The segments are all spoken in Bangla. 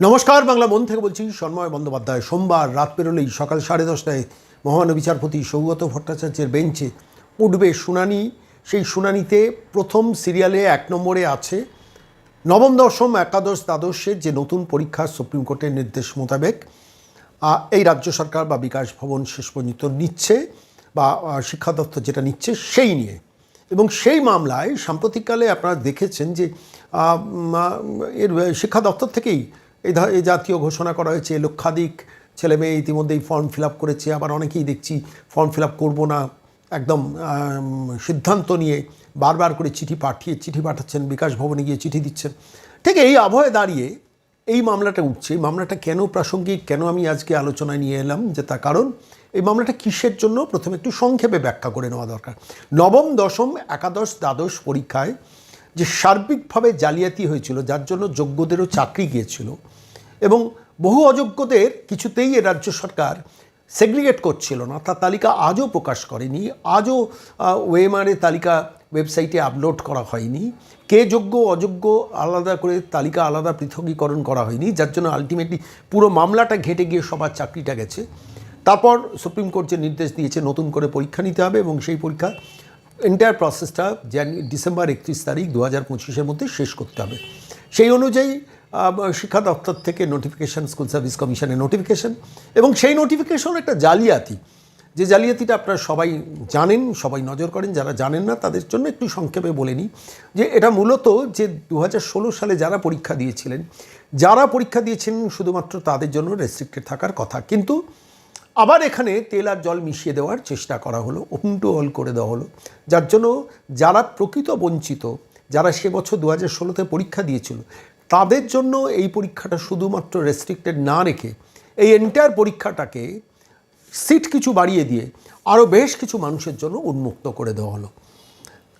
নমস্কার, বাংলা মন থেকে বলছি সন্ময় বন্দ্যোপাধ্যায়। সোমবার রাত পেরোলেই সকাল সাড়ে দশটায় মহান বিচারপতি সৌগত ভট্টাচার্যের বেঞ্চে উঠবে শুনানি। সেই শুনানিতে প্রথম সিরিয়ালে এক নম্বরে আছে নবম, দশম, একাদশ, দ্বাদশের যে নতুন পরীক্ষা সুপ্রিম কোর্টের নির্দেশ মোতাবেক এই রাজ্য সরকার বা বিকাশ ভবন শেষ পর্যন্ত নিচ্ছে বা শিক্ষা দপ্তর যেটা নিচ্ছে সেই নিয়ে। এবং সেই মামলায় সাম্প্রতিককালে আপনারা দেখেছেন যে এর শিক্ষা দপ্তর থেকেই এই এই জাতীয় ঘোষণা করা হয়েছে, লক্ষাধিক ছেলে মেয়ে ইতিমধ্যেই ফর্ম ফিল আপ করেছে, আবার অনেকেই দেখছি ফর্ম ফিল আপ করব না, একদম সিদ্ধান্ত নিয়ে বারবার করে চিঠি পাঠিয়ে, চিঠি পাঠাচ্ছেন, বিকাশ ভবনে গিয়ে চিঠি দিচ্ছেন। ঠিক এই আবহে দাঁড়িয়ে এই মামলাটা উঠছে, এই মামলাটা কেন প্রাসঙ্গিক, কেন আমি আজকে আলোচনায় নিয়ে এলাম, যে তার কারণ, এই মামলাটা কিসের জন্য? প্রথমে একটু সংক্ষেপে ব্যাখ্যা করে নেওয়া দরকার। নবম, দশম, একাদশ, দ্বাদশ পরীক্ষায় যে সার্বিকভাবে জালিয়াতি হয়েছিল, যার জন্য যোগ্যদেরও চাকরি গিয়েছিল এবং বহু অযোগ্যদের কিছুতেই এ রাজ্য সরকার সেগ্রিগেট করছিল না। তার তালিকা আজও প্রকাশ করেনি, আজও ওয়েমারে তালিকা ওয়েবসাইটে আপলোড করা হয়নি। কে যোগ্য, অযোগ্য আলাদা করে তালিকা আলাদা পৃথকীকরণ করা হয়নি, যার জন্য আলটিমেটলি পুরো মামলাটা ঘেটে গিয়ে সবার চাকরিটা গেছে। তারপর সুপ্রিম কোর্ট যে নির্দেশ দিয়েছে, নতুন করে পরীক্ষা নিতে হবে এবং সেই পরীক্ষা এন্টায়ার প্রসেসটা ডিসেম্বর একত্রিশ তারিখ দু হাজার পঁচিশের মধ্যে শেষ করতে হবে। সেই অনুযায়ী শিক্ষা দপ্তর থেকে নোটিফিকেশান স্কুল সার্ভিস কমিশনের নোটিফিকেশন এবং সেই নোটিফিকেশন একটা জালিয়াতি। যে জালিয়াতিটা আপনারা সবাই জানেন, সবাই নজর করেন, যারা জানেন না তাদের জন্য একটু সংক্ষেপে বলে নিই যে এটা মূলত যে দু হাজার ষোলো সালে যারা পরীক্ষা দিয়েছিলেন, যারা পরীক্ষা দিয়েছিলেন শুধুমাত্র তাদের জন্য রেস্ট্রিক্টেড থাকার কথা। কিন্তু আবার এখানে তেল আর জল মিশিয়ে দেওয়ার চেষ্টা করা হলো ওপেন অল করে দেওয়া হলো। যার জন্য যারা প্রকৃত বঞ্চিত, যারা সে বছর দু হাজার ষোলোতে পরীক্ষা দিয়েছিল, তাদের জন্য এই পরীক্ষাটা শুধুমাত্র রেস্ট্রিক্টেড না রেখে এই এন্টায়ার পরীক্ষাটাকে সিট কিছু বাড়িয়ে দিয়ে আরও বেশ কিছু মানুষের জন্য উন্মুক্ত করে দেওয়া হলো।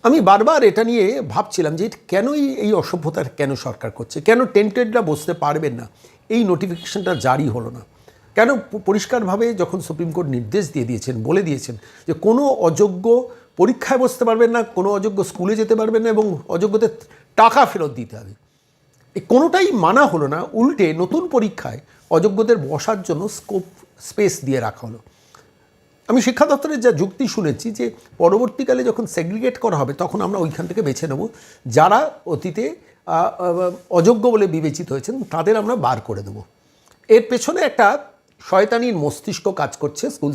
আমি বারবার এটা নিয়ে ভাবছিলাম যে কেনই এই অসভ্যতার কেন সরকার করছে, কেন টেন্টেডরা বসতে পারবেন না? এই নোটিফিকেশনটা জারি হলো না। কেন পরিষ্কারভাবে যখন সুপ্রিম কোর্ট নির্দেশ দিয়ে দিয়েছেন, বলে দিয়েছেন যে কোনো অযোগ্য পরীক্ষায় বসতে পারবেন না, কোনো অযোগ্য স্কুলে যেতে পারবেন না এবং অযোগ্যদের টাকা ফেরত দিতে হবে। এই কোনোটাই মানা হলো না, উল্টে নতুন পরীক্ষায় অযোগ্যদের বসার জন্য স্কোপ, স্পেস দিয়ে রাখা হলো। আমি শিক্ষা দপ্তরের যা যুক্তি শুনেছি যে পরবর্তীকালে যখন সেগ্রিগেট করা হবে, তখন আমরা ওইখান থেকে বেছে নেব। যারা অতীতে অযোগ্য বলে বিবেচিত হয়েছেন, তাদের আমরা বার করে দেব। এর পেছনে একটা শয়তানির মস্তিষ্ক কাজ করছে। স্কুল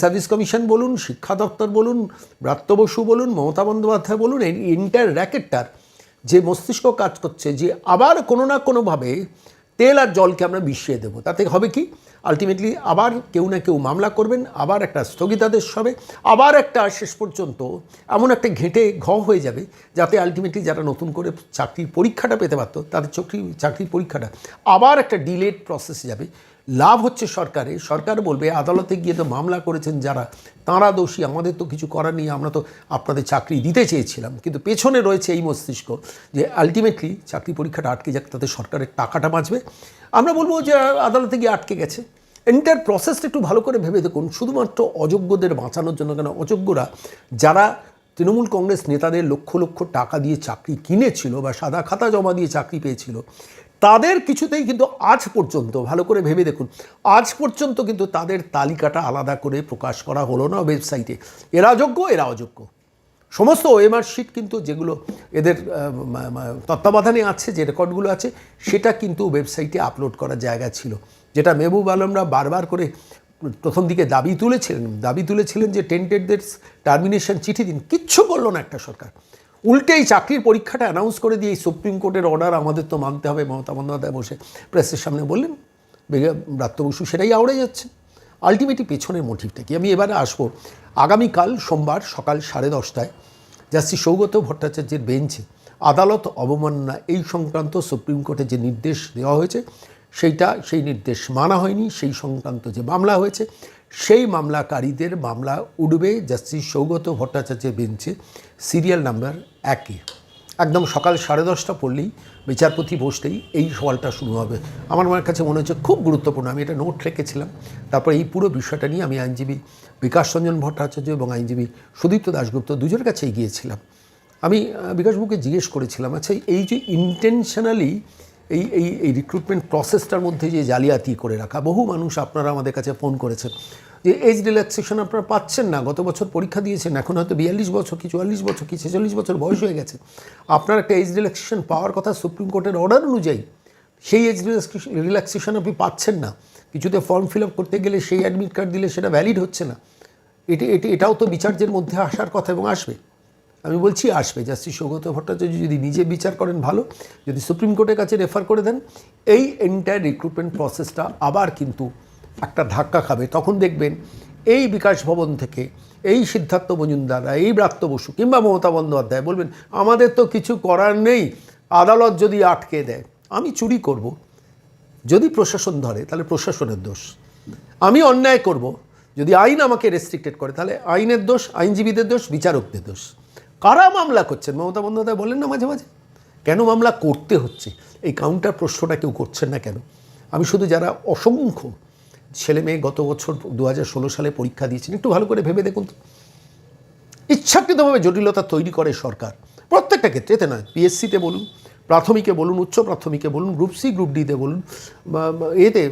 সার্ভিস কমিশন বলুন, শিক্ষা দপ্তর বলুন, ব্রাত্য বসু বলুন, মমতা বন্দ্যোপাধ্যায় বলুন, এই ইন্টার র্যাকেটটার যে মস্তিষ্ক কাজ করছে, যে আবার কোনো না কোনোভাবে তেল আর জলকে আমরা মিশিয়ে দেবো। তাতে হবে কি? আলটিমেটলি আবার কেউ না কেউ মামলা করবেন, আবার একটা স্থগিতাদেশ হবে, আবার একটা শেষ পর্যন্ত এমন একটা ঘেঁটে ঘ হয়ে যাবে, যাতে আলটিমেটলি যারা নতুন করে চাকরির পরীক্ষাটা পেতে পারতো, তাদের চাকরি চাকরির পরীক্ষাটা, আবার একটা ডিলেড প্রসেসে যাবে। লাভ হচ্ছে সরকারে। সরকার বলবে, আদালতে গিয়ে তো মামলা করেছেন যারা, তাঁরা দোষী, আমাদের তো কিছু করার নেই, আমরা তো আপনাদের চাকরি দিতে চেয়েছিলাম। কিন্তু পেছনে রয়েছে এই মস্তিষ্ক যে আলটিমেটলি চাকরি পরীক্ষাটা আটকে যাক, তাতে সরকারের টাকাটা বাঁচবে। আমরা বলব যে আদালতে গিয়ে আটকে গেছে। এন্টার প্রসেসটা একটু ভালো করে ভেবে দেখুন, শুধুমাত্র অযোগ্যদের বাঁচানোর জন্য কেন? অযোগ্যরা যারা তৃণমূল কংগ্রেস নেতাদের লক্ষ লক্ষ টাকা দিয়ে চাকরি কিনেছিল বা সাদা খাতা জমা দিয়ে চাকরি পেয়েছিল তাদের কিছুতেই কিন্তু আজ পর্যন্ত, ভালো করে ভেবে দেখুন, আজ পর্যন্ত কিন্তু তাদের তালিকাটা আলাদা করে প্রকাশ করা হলো না ওয়েবসাইটে। এরা যোগ্য এরা অযোগ্য। সমস্ত ওএমআর শিট কিন্তু যেগুলো এদের তত্ত্বাবধানে আছে, যে রেকর্ডগুলো আছে, সেটা কিন্তু ওয়েবসাইটে আপলোড করার জায়গা ছিল। যেটা মেহবুব আলমরা বারবার করে প্রথম দিকে দাবি তুলেছিলেন দাবি তুলেছিলেন যে টেন্টেডদের টার্মিনেশন চিঠি দিন। কিচ্ছু করল না একটা সরকার। উল্টে এই চাকরির পরীক্ষাটা অ্যানাউন্স করে দিয়ে এই সুপ্রিম কোর্টের অর্ডার আমাদের তো মানতে হবে মমতা বন্দ্যোপাধ্যায় বসে প্রেসের সামনে বললেন ব্রাত্য বসু সেটাই আওড়ে যাচ্ছে। আলটিমেটলি পেছনের মোটিভটা কি? আমি এবারে আসব। আগামীকাল সোমবার সকাল সাড়ে দশটায় জাস্টিস সৌগত ভট্টাচার্যের বেঞ্চে আদালত অবমাননা এই সংক্রান্ত সুপ্রিম কোর্টে যে নির্দেশ দেওয়া হয়েছে, সেইটা, সেই নির্দেশ মানা হয়নি, সেই সংক্রান্ত যে মামলা হয়েছে সেই মামলাকারীদের মামলা উঠবে জাস্টিস সৌগত ভট্টাচার্যের বেঞ্চে, সিরিয়াল নাম্বার একে। একদম সকাল সাড়ে দশটা পড়লেই বিচারপতি বসতেই এই সওয়ালটা শুরু হবে। আমার মনের কাছে মনে হচ্ছে খুব গুরুত্বপূর্ণ। আমি এটা নোট রেখেছিলাম। তারপর এই পুরো বিষয়টা নিয়ে আমি আইনজীবী বিকাশ রঞ্জন ভট্টাচার্য এবং আইনজীবী সুদীপ্ত দাশগুপ্ত দুজনের কাছেই গিয়েছিলাম। আমি বিকাশবাবুকে জিজ্ঞেস করেছিলাম আচ্ছা এই যে ইন্টেনশনালি এই এই এই রিক্রুটমেন্ট প্রসেসটার মধ্যে যে জালিয়াতি করে রাখা, বহু মানুষ আপনারা আমাদের কাছে ফোন করেছেন যে এজ রিল্যাক্সেশন আপনারা পাচ্ছেন না, গত বছর পরীক্ষা দিয়েছেন, এখন হয়তো বিয়াল্লিশ বছর কি চুয়াল্লিশ বছর কি ছেচল্লিশ বছর বয়স হয়ে গেছে। আপনার একটা এজ রিল্যাক্সেশন পাওয়ার কথা সুপ্রিম কোর্টের অর্ডার অনুযায়ী, সেই এজ রিল্যাক্সেশন আপনি পাচ্ছেন না। কিছুতে ফর্ম ফিল আপ করতে গেলে সেই অ্যাডমিট কার্ড দিলে সেটা ভ্যালিড হচ্ছে না। এটি এটি, এটাও তো বিচার্যের মধ্যে আসার কথা এবং আসবে। আমি বলছি, আসবে। জাস্টিস সৌগত ভট্টাচার্য যদি নিজে বিচার করেন, ভালো। যদি সুপ্রিম কোর্টের কাছে রেফার করে দেন, এই এন্টায়ার রিক্রুটমেন্ট প্রসেসটা আবার কিন্তু একটা ধাক্কা খাবে। তখন দেখবেন এই বিকাশ ভবন থেকে এই সিদ্ধার্থ মজুমদাররা এই ব্রাত্য বসু কিংবা মমতা বন্দ্যোপাধ্যায় বলবেন, আমাদের তো কিছু করার নেই। আদালত যদি আটকে দেয়, আমি চুরি করব। যদি প্রশাসন ধরে, তাহলে প্রশাসনের দোষ। আমি অন্যায় করব। যদি আইন আমাকে রেস্ট্রিক্টেড করে, তাহলে আইনের দোষ, আইনজীবীদের দোষ, বিচারকদের দোষ। কারা মামলা করছেন মমতা বন্দ্যোপাধ্যায় বলেন না মাঝে মাঝে। কেন মামলা করতে হচ্ছে? এই কাউন্টার প্রশ্নটা কেউ করছেন না কেন? আমি শুধু যারা অসংখ্য ছেলে মেয়ে গত বছর দু হাজার ষোলো সালে পরীক্ষা দিয়েছেন, একটু ভালো করে ভেবে দেখুন তো। ইচ্ছাকৃতভাবে জটিলতা তৈরি করে সরকার। প্রত্যেকটা ক্ষেত্রে, এতে নয় পিএসসিতে বলুন, প্রাথমিকে বলুন, উচ্চ প্রাথমিকে বলুন গ্রুপ সি গ্রুপ ডিতে বলুন এতে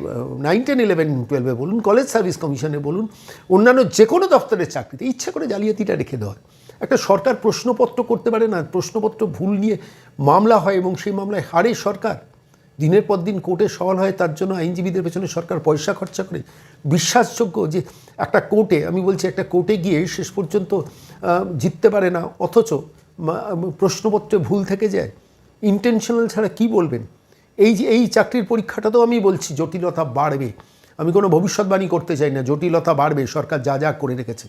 নাইন টেন ইলেভেন টুয়েলভে বলুন কলেজ সার্ভিস কমিশনে বলুন, অন্যান্য যে কোনো দপ্তরের চাকরিতে ইচ্ছা করে জালিয়াতিটা রেখে দেওয়া হয়। একটা সরকার প্রশ্নপত্র করতে পারে না, প্রশ্নপত্র ভুল নিয়ে মামলা হয় এবং সেই মামলায় হারে সরকার, দিনের পর দিন কোর্টে সওয়াল হয়, তার জন্য আইনজীবীদের পেছনে সরকার পয়সা খরচা করে। বিশ্বাসযোগ্য যে একটা কোর্টে, আমি বলছি একটা কোর্টে গিয়ে শেষ পর্যন্ত জিততে পারে না, অথচ প্রশ্নপত্রে ভুল থেকে যায়। ইন্টেনশনাল ছাড়া কি বলবেন? এই যে, এই চাকরির পরীক্ষাটা তো আমি বলছি, জটিলতা বাড়বে। আমি কোনো ভবিষ্যৎবাণী করতে চাই না, জটিলতা বাড়বে, সরকার যা যা করে রেখেছে।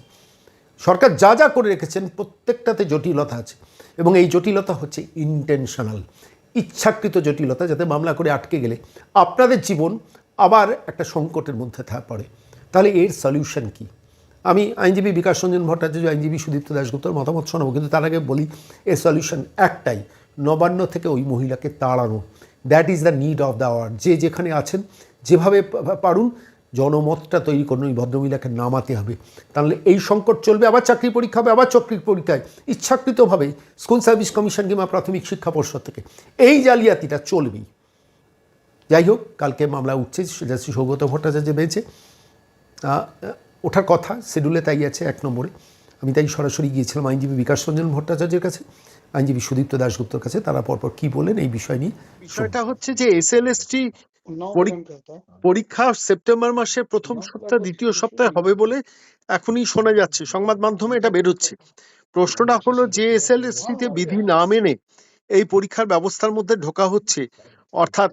সরকার যা যা করে রেখেছেন, প্রত্যেকটাতে জটিলতা আছে। এবং এই জটিলতা হচ্ছে ইন্টেনশনাল ইচ্ছাকৃত জটিলতা যাতে মামলা করে আটকে গেলে। আপনাদের জীবন আবার একটা সংকটের মধ্যে পড়ে। তাহলে এর সলিউশন কি? আমি আইনজীবী বিকাশ রঞ্জন ভট্টাচার্য, আইনজীবী সুদীপ্ত দাশগুপ্তর মতামত শোনাবো, কিন্তু তার আগে বলি, এর সলিউশন একটাই, নবান্ন থেকে ওই মহিলাকে তাড়ানো। That is the need of the hour যে যেখানে আছেন, যেভাবে পারুন জনমতটা তৈরি করুন, ওই ভদ্রমহিলাকে নামাতে হবে। তাহলে এই সংকট চলবে, আবার চাকরি পরীক্ষা হবে, আবার চাকরির পরীক্ষায়। ইচ্ছাকৃতভাবে স্কুল সার্ভিস কমিশন কিংবা প্রাথমিক শিক্ষা পর্ষদ থেকে এই জালিয়াতিটা চলবেই। যাই হোক, কালকে মামলা উঠছে জাস্টিস সৌগত ভট্টাচার্য পেয়েছে ওঠার কথা শিডিউলে তাই আছে এক নম্বরে। আমি তাই সরাসরি গিয়েছিলাম আইনজীবী বিকাশ রঞ্জন ভট্টাচার্যের কাছে। আইনজীবী সুদীপ্ত দাশগুপ্তর কাছে, তারা পরপর কি বলেন এই বিষয় নিয়ে। বিষয়টা হচ্ছে যে এসএলএসটি পরীক্ষা সেপ্টেম্বর মাসের প্রথম সপ্তাহ দ্বিতীয় সপ্তাহে হবে বলে এখনই শোনা যাচ্ছে। সংবাদ মাধ্যমে এটা বেরোচ্ছে। প্রশ্নটা হলো যে এসএলএসটিতে বিধি না মেনে এই পরীক্ষার ব্যবস্থার মধ্যে ঢোকা হচ্ছে? অর্থাৎ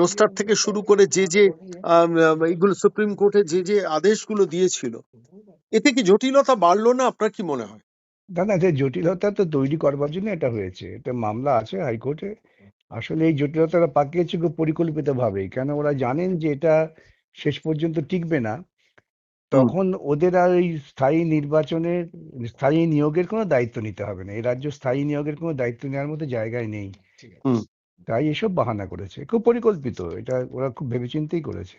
রোস্টার থেকে শুরু করে যে যে এইগুলো সুপ্রিম কোর্টে যে যে আদেশগুলো দিয়েছিল এতে কি জটিলতা বাড়লো না? আপনার কি মনে হয়? দাদা যে জটিলতা তো তৈরি করবার জন্য এটা হয়েছে। এটা মামলা আছে হাইকোর্টে। আসলে এই জটিলতাটা পাকিয়েছে খুব পরিকল্পিত ভাবে কেন ওরা জানেন যে এটা শেষ পর্যন্ত টিকবে না? তখন ওদের আর ওই স্থায়ী নির্বাচনের স্থায়ী নিয়োগের কোনো দায়িত্ব নিতে হবে না। এই রাজ্য স্থায়ী নিয়োগের কোনো দায়িত্ব নেওয়ার মতো জায়গায় নেই। তাই এসব বাহানা করেছে। খুব পরিকল্পিত। এটা ওরা খুব ভেবেচিন্তেই করেছে।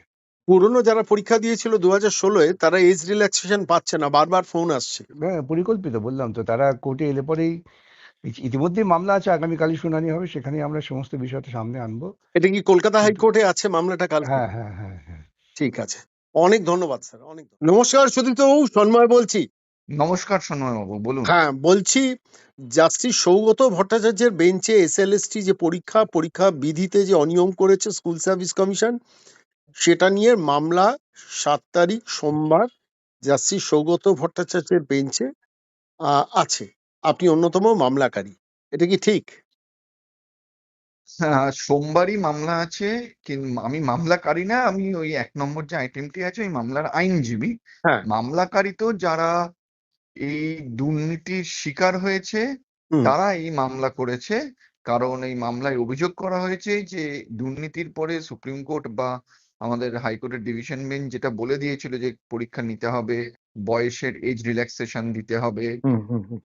পুরনো যারা পরীক্ষা দিয়েছিল দু হাজার ষোলোয় তারা এজ রিল্যাক্সেশন পাচ্ছে না। বারবার ফোন আসছে। হ্যাঁ পরিকল্পিত বললাম তো। তারা কোর্টে এলে পরেই ইতি- ইতিমধ্যেই মামলা আছে আগামীকালই শুনানি হবে সেখানে আমরা সমস্ত বিষয়টা সামনে আনব। এটা কি কলকাতা হাইকোর্টে আছে? মামলাটা কাল হ্যাঁ হ্যাঁ হ্যাঁ হ্যাঁ। ঠিক আছে। অনেক ধন্যবাদ স্যার অনেক নমস্কার সুদীপ্ত বাবু সন্ময় বলছি। নমস্কার সন্ময়বাবু বলুন। হ্যাঁ বলছি জাস্টিস সৌগত ভট্টাচার্যের বেঞ্চে এসএলএসটি যে পরীক্ষা পরীক্ষা বিধিতে যে অনিয়ম করেছে স্কুল সার্ভিস কমিশন সেটা নিয়ে মামলা সাত তারিখ সোমবার জাস্টিস সৌগত ভট্টাচার্যের বেঞ্চে আহ, আছে। আপনি অন্যতম মামলাকারী। এটা কি ঠিক? হ্যাঁ, সোমবারই মামলা আছে আমি মামলাকারী না আমি ওই এক নম্বর যে আইটেমটি আছে ওই মামলার আইনজীবী। হ্যাঁ। মামলাকারী তো যারা এই দুর্নীতির শিকার হয়েছে হুম। তারা এই মামলা করেছে। কারণ এই মামলায় অভিযোগ করা হয়েছে যে দুর্নীতির পরে সুপ্রিম কোর্ট বা আমাদের হাইকোর্টের ডিভিশন বেঞ্চ যেটা বলে দিয়েছিল যে পরীক্ষা নিতে হবে বয়সের এজ রিল্যাক্সেশন দিতে হবে।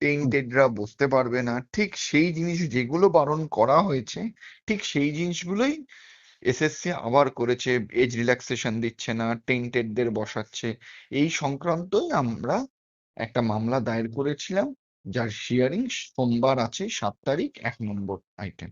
টেন্টেডরা বসতে পারবে না। ঠিক সেই জিনিস যেগুলো বারণ করা হয়েছে ঠিক সেই জিনিসগুলোই এসএসসি আবার করেছে এজ রিল্যাক্সেশন দিচ্ছে না টেন্টেডদের বসাচ্ছে। এই সংক্রান্তই আমরা একটা মামলা দায়ের করেছিলাম যার হিয়ারিং সোমবার আছে সাত তারিখ এক নম্বর আইটেম